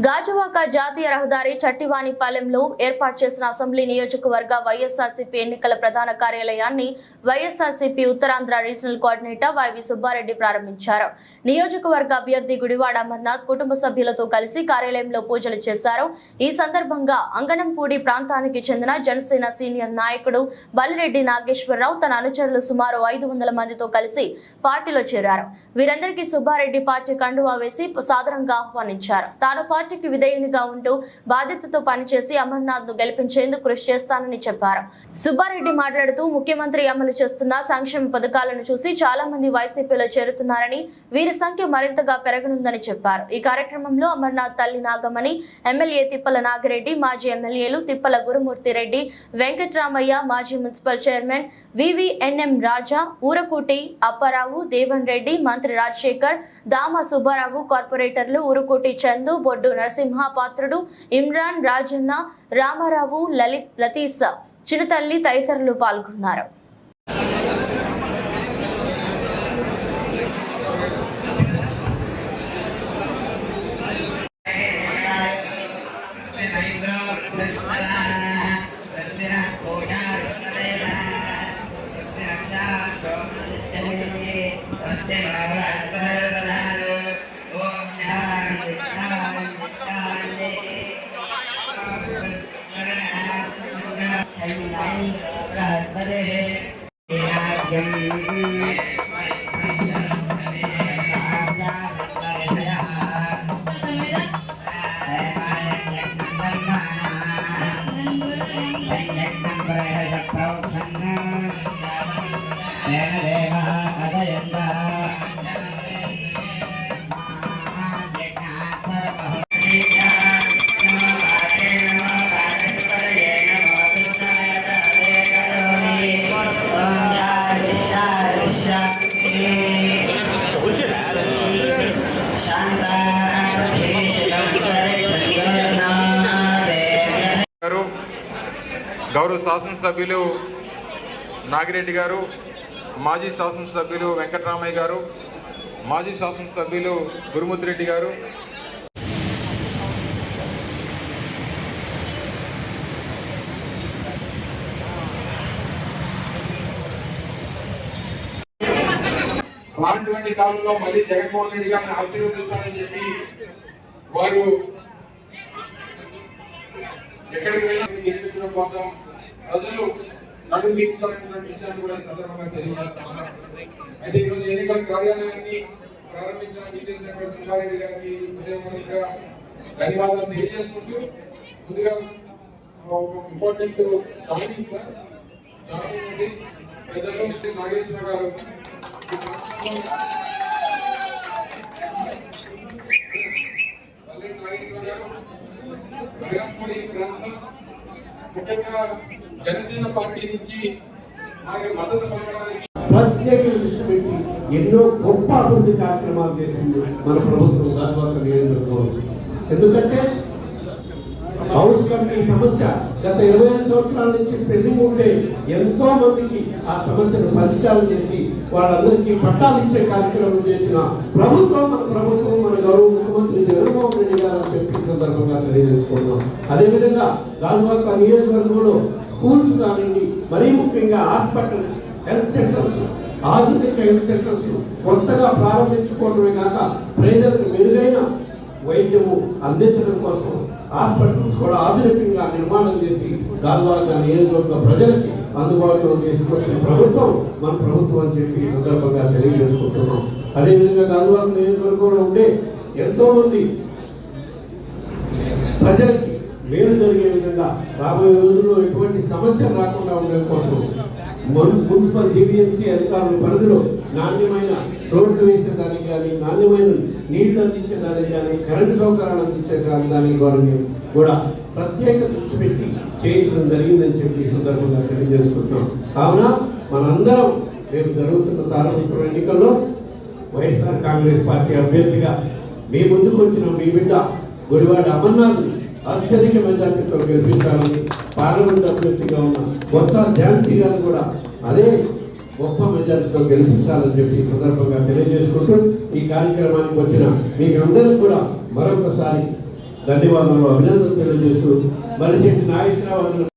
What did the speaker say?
గాజువాక జాతీయ రహదారి చట్టివాణిపాలెంలో ఏర్పాటు చేసిన అసెంబ్లీ నియోజకవర్గ వైఎస్ఆర్సీపీ ఎన్నికల ప్రధాన కార్యాలయాన్ని YSRCP Uttarandhra regional coordinator Y V Subba Reddy ప్రారంభించారు. నియోజకవర్గ అభ్యర్థి గుడివాడ అమర్నాథ్ కుటుంబ సభ్యులతో కలిసి కార్యాలయంలో పూజలు చేశారు. ఈ సందర్భంగా అంగనంపూడి ప్రాంతానికి చెందిన జనసేన సీనియర్ నాయకుడు బల్లిరెడ్డి నాగేశ్వరరావు తన అనుచరులు సుమారు ఐదు వందల మందితో కలిసి పార్టీలో చేరారు. వీరందరికీ సుబ్బారెడ్డి పార్టీ కండువా వేసి సాదరంగా ఆహ్వానించారు. తాను పార్టీకి విధేయునిగా ఉంటూ బాధ్యతతో పనిచేసి అమర్నాథ్ను గెలిపించేందుకు కృషి చేస్తానని చెప్పారు. సుబ్బారెడ్డి మాట్లాడుతూ ముఖ్యమంత్రి అమలు చేస్తున్న సంక్షేమ పథకాలను చూసి చాలా మంది వైసీపీలో చేరుతున్నారని వీరి సంఖ్య మరింతగా పెరగనుందని చెప్పారు. ఈ కార్యక్రమంలో అమర్నాథ్ తల్లి నాగమణి ఎమ్మెల్యే తిప్పల నాగిరెడ్డి మాజీ ఎమ్మెల్యేలు తిప్పల గురుమూర్తి రెడ్డి వెంకట్రామయ్య మాజీ municipal chairman V V N M Raja Urakuti Apparao Devan Reddy మంత్రి రాజశేఖర్ దామ సుబ్బారావు కార్పొరేటర్లు ఊరుకూటి చందు బొడ్డు నరసింహ పాత్రుడు ఇమ్రాన్ రాజన్న రామారావు లలిత్ లతీస చిరుతల్లి తదితరులు పాల్గొన్నారు ब्रह्मणं प्रस्पदे గారు గౌరవ శాసనసభ్యులు నాగిరెడ్డి గారు మాజీ శాసనసభ్యులు వెంకటరామయ్య గారు మాజీ శాసనసభ్యులు గురుముద్రెడ్డి గారు రానటువంటి కాలంలో మళ్ళీ జగన్మోహన్ రెడ్డి గారిని ఆశీర్వదిస్తానని చెప్పి వారు ఎక్కడికి వెళ్ళినా గెలిపించడం కోసం ప్రజలు నడుము విషయాన్ని కూడా సందర్భంగా తెలియజేస్తాను అయితే ఈరోజు ఎన్నికల కార్యాలయాన్ని ప్రారంభించడానికి చేసినటువంటి సుబ్బారెడ్డి గారికి హృదయపూర్వకంగా ధన్యవాదాలు తెలియజేసుకుంటూ ముందుగా ఒక ఇంపార్టెంట్ జాయినింగ్ సార్ జాయినింగ్ ఉంది పెద్దలు నాగేశ్వర గారు. ముఖ్యంగా జనసేన పార్టీ నుంచి మనకి మద్దతు పలకడానికి ప్రత్యేక దృష్టి పెట్టి ఎన్నో గొప్ప అభివృద్ధి కార్యక్రమాలు చేసింది మన ప్రభుత్వం ఎందుకంటే సమస్య. గత ఇరవై ఐదు సంవత్సరాల నుంచి పెండింగ్ ఉంటే ఎంతో మందికి ఆ సమస్యను పరిష్కారం చేసి వాళ్ళందరికీ పట్టాలు ఇచ్చే కార్యక్రమం చేసిన ప్రభుత్వం మన ప్రభుత్వం మన గౌరవ ముఖ్యమంత్రి జగన్మోహన్ రెడ్డి గారు అని చెప్పి సందర్భంగా తెలియజేసుకున్నాం అదేవిధంగా గాజువాక నియోజకవర్గంలో స్కూల్స్ కానివ్వండి మరీ ముఖ్యంగా హాస్పిటల్స్ హెల్త్ సెంటర్స్ ఆధునిక హెల్త్ సెంటర్స్ కొత్తగా ప్రారంభించుకోవడమే కాక ప్రజలకు మెరుగైన వైద్యము అందించడం కోసం హాస్పిటల్స్ కూడా ఆధునికంగా నిర్మాణం చేసి గాల్వాక నియోజకవర్గ ప్రజలకి అందుబాటులో తీసుకొచ్చిన ప్రభుత్వం మన ప్రభుత్వం అని చెప్పి ఈ సందర్భంగా తెలియజేసుకుంటున్నాం. అదేవిధంగా గాల్వాక నియోజకవర్గంలో ఉండే ఎంతో మంది ప్రజలకి మేలు జరిగే విధంగా రాబోయే రోజుల్లో ఎటువంటి సమస్య రాకుండా ఉండడం కోసం మున్సిపల్ జీవీఎంసీ అధికారుల పరిధిలో నాణ్యమైన రోడ్లు వేసేదానికి కానీ నాణ్యమైన నీళ్ళు అందించేదానికి కానీ కరెంటు సౌకర్యాలు అందించే దానికి కానీ కూడా ప్రత్యేక దృష్టి పెట్టి చేయించడం జరిగిందని చెప్పి ఈ సందర్భంగా తెలియజేసుకుంటున్నాం. కావున మనందరం రేపు జరుగుతున్న సార్వత్రిక ఎన్నికల్లో వైఎస్ఆర్ కాంగ్రెస్ పార్టీ అభ్యర్థిగా మీ ముందుకు వచ్చిన మీ బిడ్డ గుడివాడ అమర్నాథ్ అత్యధిక మెజార్టీతో గెలిపించాలని పార్లమెంట్ అభ్యర్థిగా ఉన్న కొత్త ఝాన్సీ గారు కూడా అదే గొప్ప మెజార్టీతో గెలిపించాలని చెప్పి ఈ సందర్భంగా తెలియజేసుకుంటూ ఈ కార్యక్రమానికి వచ్చిన మీకు అందరికీ కూడా మరొకసారి ధన్యవాదాలు అభినందనలు తెలియజేస్తూ మరిశెట్టి నాగేశ్వరరావు